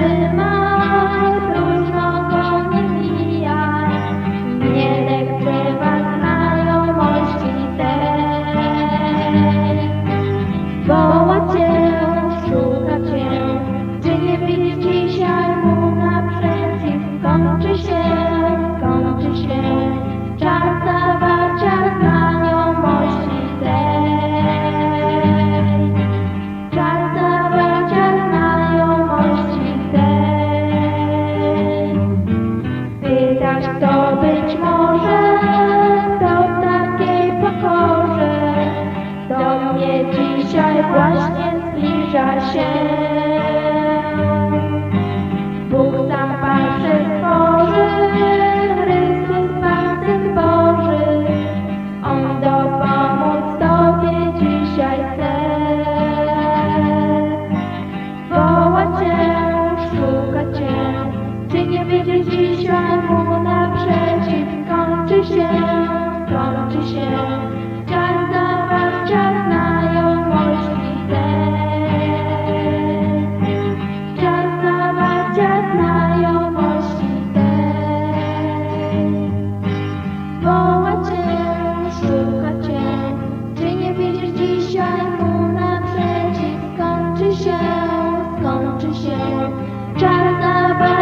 Shema. to być może to w takiej pokorze do mnie dzisiaj właśnie zbliża się. znajomości tej. Woła czy nie widzisz dzisiaj mu naprzeciw? Kończy się, skończy się, czarna barwa.